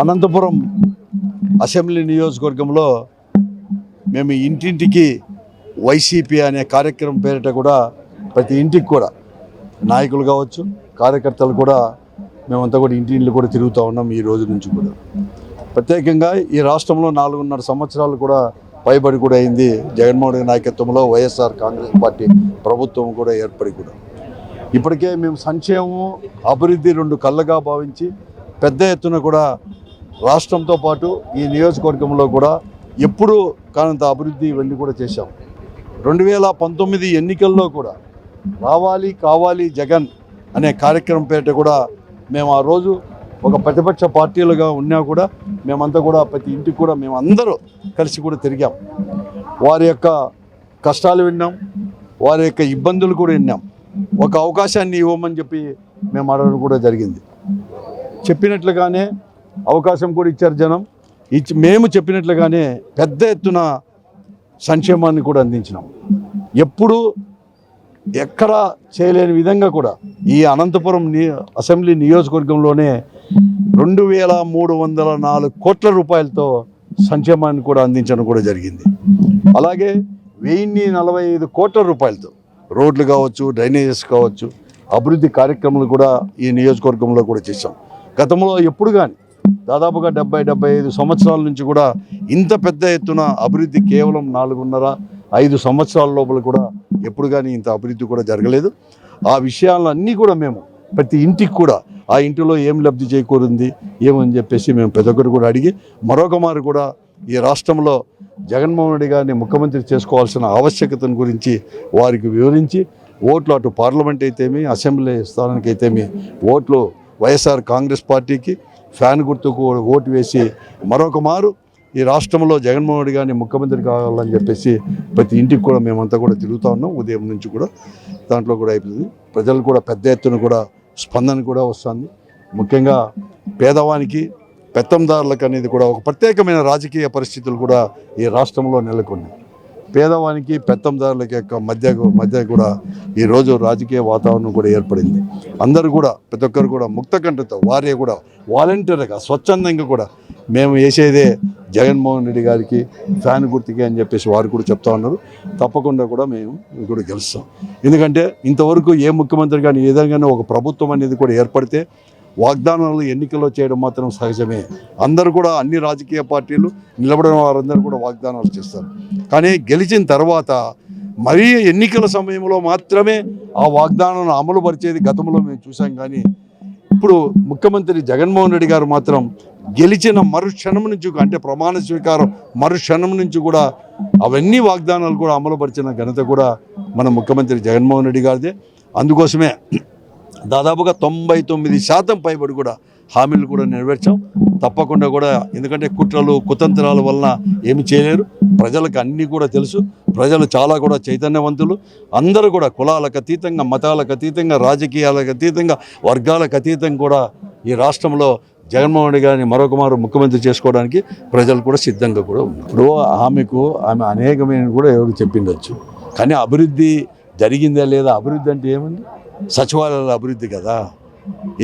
Anantapuram assembly నియోజకవర్గంలో మేము ఇంటింటికి వైసీపీ అనే కార్యక్రమం పేరిట కూడా ప్రతి ఇంటికి కూడా నాయకులు కావచ్చు కార్యకర్తలు కూడా మేమంతా కూడా ఇంటింటికి కూడా తిరుగుతూ ఉన్నాం ఈ రోజు నుంచి కూడా. ప్రత్యేకంగా ఈ రాష్ట్రంలో నాలుగున్నర సంవత్సరాలు కూడా పైబడి కూడా అయింది జగన్మోహన్ రెడ్డి నాయకత్వంలో వైఎస్ఆర్ కాంగ్రెస్ పార్టీ ప్రభుత్వం కూడా ఏర్పడి కూడా. ఇప్పటికే మేము సంక్షేమము అభివృద్ధి రెండు కళ్ళగా భావించి పెద్ద ఎత్తున కూడా రాష్ట్రంతో పాటు ఈ నియోజకవర్గంలో కూడా ఎప్పుడూ కానంత అభివృద్ధి ఇవన్నీ కూడా చేశాం. రెండు వేల పంతొమ్మిది ఎన్నికల్లో కూడా రావాలి కావాలి జగన్ అనే కార్యక్రమం పేట కూడా మేము ఆ రోజు ఒక ప్రతిపక్ష పార్టీలుగా ఉన్నా కూడా మేమంతా కూడా ప్రతి ఇంటికి కూడా మేము అందరూ కలిసి కూడా తిరిగాం. వారి యొక్క కష్టాలు విన్నాం వారి యొక్క ఇబ్బందులు కూడా విన్నాం. ఒక అవకాశాన్ని ఇవ్వమని చెప్పి మేము అడగడం కూడా జరిగింది. చెప్పినట్లుగానే అవకాశం కూడా ఇచ్చారు జనం. ఇచ్చి మేము చెప్పినట్లుగానే పెద్ద ఎత్తున సంక్షేమాన్ని కూడా అందించినాం. ఎప్పుడు ఎక్కడ చేయలేని విధంగా కూడా ఈ అనంతపురం నియో అసెంబ్లీ నియోజకవర్గంలోనే రెండు వేల మూడు వందల నాలుగు కోట్ల రూపాయలతో సంక్షేమాన్ని కూడా అందించడం కూడా జరిగింది. అలాగే వెయ్యిన్ని నలభై ఐదు కోట్ల రూపాయలతో రోడ్లు కావచ్చు డ్రైనేజెస్ కావచ్చు అభివృద్ధి కార్యక్రమాలు కూడా ఈ నియోజకవర్గంలో కూడా చేశాం. గతంలో ఎప్పుడు కానీ దాదాపుగా డెబ్బై డెబ్బై ఐదు సంవత్సరాల నుంచి కూడా ఇంత పెద్ద ఎత్తున అభివృద్ధి కేవలం నాలుగున్నర ఐదు సంవత్సరాల లోపల కూడా ఎప్పుడు కానీ ఇంత అభివృద్ధి కూడా జరగలేదు. ఆ విషయాలన్నీ కూడా మేము ప్రతి ఇంటికి కూడా ఆ ఇంటిలో ఏం లబ్ధి చేకూరింది ఏమని చెప్పేసి మేము ప్రతి ఒక్కరు కూడా అడిగి మరొక మారు కూడా ఈ రాష్ట్రంలో జగన్మోహన్ రెడ్డి గారిని ముఖ్యమంత్రి చేసుకోవాల్సిన ఆవశ్యకతను గురించి వారికి వివరించి ఓట్లు అటు పార్లమెంట్ అయితేమి అసెంబ్లీ స్థానానికి అయితేమి ఓట్లు వైఎస్ఆర్ కాంగ్రెస్ పార్టీకి ఫ్యాన్ గుర్తుకు ఓటు వేసి మరొక మారు ఈ రాష్ట్రంలో జగన్మోహన్ రెడ్డి గారిని ముఖ్యమంత్రి కావాలని చెప్పేసి ప్రతి ఇంటికి కూడా మేమంతా కూడా తిరుగుతూ ఉన్నాం. ఉదయం నుంచి కూడా దాంట్లో కూడా అయిపోతుంది ప్రజలు కూడా పెద్ద ఎత్తున కూడా స్పందన కూడా వస్తుంది. ముఖ్యంగా పేదవానికి పెత్తందారులకు అనేది కూడా ఒక ప్రత్యేకమైన రాజకీయ పరిస్థితులు కూడా ఈ రాష్ట్రంలో నెలకొన్నాయి. పేదవానికి పెత్తందారులకి యొక్క మధ్య మధ్య కూడా ఈరోజు రాజకీయ వాతావరణం కూడా ఏర్పడింది. అందరూ కూడా ప్రతి ఒక్కరు కూడా ముక్త కంఠతో వారే కూడా వాలంటీర్గా స్వచ్ఛందంగా కూడా మేము వేసేదే జగన్మోహన్ రెడ్డి గారికి ఫ్యాన్ గుర్తుకి అని చెప్పేసి వారు కూడా చెప్తా ఉన్నారు. తప్పకుండా కూడా మేము కూడా గెలుస్తాం. ఎందుకంటే ఇంతవరకు ఏ ముఖ్యమంత్రి కానీ ఏదైనా ఒక ప్రభుత్వం అనేది కూడా ఏర్పడితే వాగ్దానాలు ఎన్నికల్లో చేయడం మాత్రం సహజమే. అందరూ కూడా అన్ని రాజకీయ పార్టీలు నిలబడిన వారందరూ కూడా వాగ్దానాలు చేస్తారు. కానీ గెలిచిన తర్వాత మరీ ఎన్నికల సమయంలో మాత్రమే ఆ వాగ్దానాలను అమలు పరిచేది గతంలో మేము చూసాం కానీ ఇప్పుడు ముఖ్యమంత్రి జగన్మోహన్ రెడ్డి గారు మాత్రం గెలిచిన మరుక్షణం నుంచి అంటే ప్రమాణ స్వీకారం మరుక్షణం నుంచి కూడా అవన్నీ వాగ్దానాలు కూడా అమలుపరిచిన ఘనత కూడా మన ముఖ్యమంత్రి జగన్మోహన్ రెడ్డి గారిదే. అందుకోసమే దాదాపుగా తొంభై తొమ్మిది శాతం పైబడి కూడా హామీలు కూడా నెరవేర్చాం. తప్పకుండా కూడా ఎందుకంటే కుట్రలు కుతంత్రాల వలన ఏమి చేయలేరు. ప్రజలకు అన్నీ కూడా తెలుసు. ప్రజలు చాలా కూడా చైతన్యవంతులు. అందరూ కూడా కులాలకు అతీతంగా మతాలకు అతీతంగా రాజకీయాలకు అతీతంగా వర్గాలకు అతీతంగా కూడా ఈ రాష్ట్రంలో జగన్మోహన్ రెడ్డి గారిని మరొక మారు ముఖ్యమంత్రి చేసుకోవడానికి ప్రజలు కూడా సిద్ధంగా కూడా ఉన్నారు. ఇప్పుడు ఆమెకు ఆమె అనేకమైన కూడా ఎవరు చెప్పిండొచ్చు. కానీ అభివృద్ధి జరిగిందా లేదా? అభివృద్ధి అంటే ఏముంది? సచివాలయాల అభివృద్ధి కదా?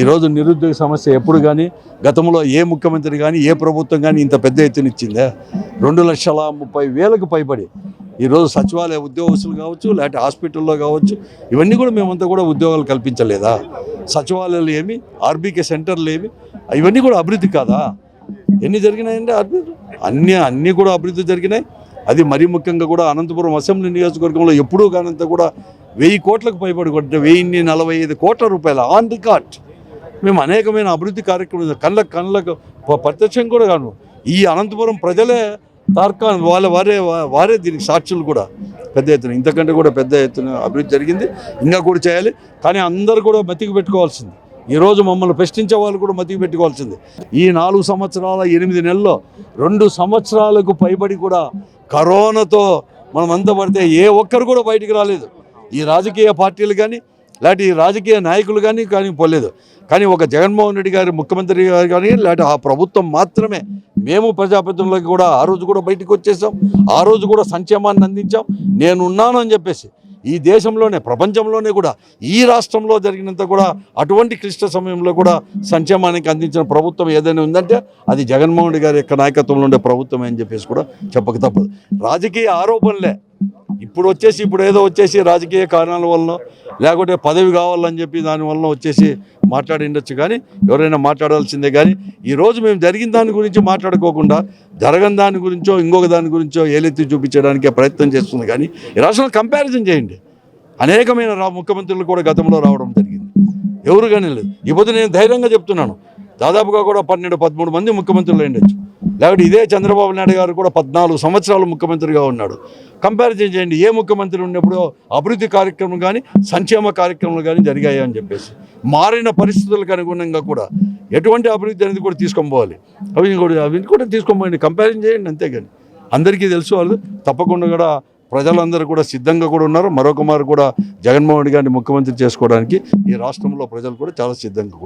ఈరోజు నిరుద్యోగ సమస్య ఎప్పుడు కానీ గతంలో ఏ ముఖ్యమంత్రి కానీ ఏ ప్రభుత్వం కానీ ఇంత పెద్ద ఎత్తున ఇచ్చిందా? రెండు లక్షల ముప్పై వేలకు పైబడి. ఈరోజు సచివాలయ ఉద్యోగస్తులు కావచ్చు లేకపోతే హాస్పిటల్లో కావచ్చు ఇవన్నీ కూడా మేమంతా కూడా ఉద్యోగాలు కల్పించలేదా? సచివాలయాలు ఏమి ఆర్బీకే సెంటర్లు ఏమి ఇవన్నీ కూడా అభివృద్ధి కాదా? ఎన్ని జరిగినాయండి అభివృద్ధి అన్నీ అన్నీ కూడా అభివృద్ధి జరిగినాయి. అది మరీ ముఖ్యంగా కూడా అనంతపురం అసెంబ్లీ నియోజకవర్గంలో ఎప్పుడూ కానంత కూడా వెయ్యి కోట్లకు పైబడి కొట్టే వెయ్యిన్ని నలభై ఐదు కోట్ల రూపాయల ఆన్ రికార్డ్ మేము అనేకమైన అభివృద్ధి కార్యక్రమాలు కళ్ళకు కళ్ళకు ప్రత్యక్షం కూడా కాను. ఈ అనంతపురం ప్రజలే తార్కాన్ వాళ్ళ వారే వారే దీనికి సాక్షులు కూడా. పెద్ద ఎత్తున ఇంతకంటే కూడా పెద్ద ఎత్తున అభివృద్ధి జరిగింది. ఇంకా కూడా చేయాలి. కానీ అందరూ కూడా మతికి పెట్టుకోవాల్సింది. ఈరోజు మమ్మల్ని ప్రశ్నించే వాళ్ళు కూడా మతికి పెట్టుకోవాల్సింది. ఈ నాలుగు సంవత్సరాల ఎనిమిది నెలల్లో రెండు సంవత్సరాలకు పైబడి కూడా కరోనాతో మనం అంత పడితే ఏ ఒక్కరు కూడా బయటికి రాలేదు. ఈ రాజకీయ పార్టీలు కానీ లేకపోతే ఈ రాజకీయ నాయకులు కానీ కానీ పోలేదు కానీ ఒక జగన్మోహన్ రెడ్డి గారి ముఖ్యమంత్రి గారు కానీ లేకపోతే ఆ ప్రభుత్వం మాత్రమే మేము ప్రజాప్రతినిధులకు కూడా ఆ రోజు కూడా బయటకు వచ్చేసాం. ఆ రోజు కూడా సంక్షేమాన్ని అందించాం. నేనున్నాను అని చెప్పేసి ఈ దేశంలోనే ప్రపంచంలోనే కూడా ఈ రాష్ట్రంలో జరిగినంత కూడా అటువంటి క్లిష్ట సమయంలో కూడా సంక్షేమానికి అందించిన ప్రభుత్వం ఏదైనా ఉందంటే అది జగన్మోహన్ రెడ్డి గారి యొక్క నాయకత్వంలో ఉండే ప్రభుత్వం అని చెప్పేసి కూడా చెప్పక తప్పదు. రాజకీయ ఆరోపణలే. ఇప్పుడు వచ్చేసి ఇప్పుడు ఏదో వచ్చేసి రాజకీయ కారణాల వలన లేకుంటే పదవి కావాలని చెప్పి దాని వలన వచ్చేసి మాట్లాడి ఉండొచ్చు కానీ ఎవరైనా మాట్లాడాల్సిందే కానీ ఈరోజు మేము జరిగిన దాని గురించి మాట్లాడుకోకుండా జరగని దాని గురించో ఇంకొక దాని గురించో ఏలెత్తి చూపించడానికే ప్రయత్నం చేస్తుంది కానీ ఈ రాష్ట్రంలో కంపారిజన్ చేయండి. అనేకమైన రా ముఖ్యమంత్రులు కూడా గతంలో రావడం జరిగింది. ఎవరు కానీ లేదు. ఇప్పుడు నేను ధైర్యంగా చెప్తున్నాను. దాదాపుగా కూడా పన్నెండు పదమూడు మంది ముఖ్యమంత్రులు ఉండొచ్చు లేకపోతే ఇదే చంద్రబాబు నాయుడు గారు కూడా పద్నాలుగు సంవత్సరాలు ముఖ్యమంత్రిగా ఉన్నాడు. కంపారిజన్ చేయండి ఏ ముఖ్యమంత్రి ఉన్నప్పుడు అభివృద్ధి కార్యక్రమం కానీ సంక్షేమ కార్యక్రమాలు కానీ జరిగాయి అని చెప్పేసి. మారిన పరిస్థితులకు అనుగుణంగా కూడా ఎటువంటి అభివృద్ధి అనేది కూడా తీసుకొని పోవాలి. అవి కూడా అవి కూడా తీసుకొని పోయండి కంపారిజన్ చేయండి అంతేగాని. అందరికీ తెలుసు వాళ్ళు. తప్పకుండా కూడా ప్రజలందరూ కూడా సిద్ధంగా కూడా ఉన్నారు. మరొక మారు కూడా జగన్మోహన్ గారిని ముఖ్యమంత్రి చేసుకోవడానికి ఈ రాష్ట్రంలో ప్రజలు కూడా చాలా సిద్ధంగా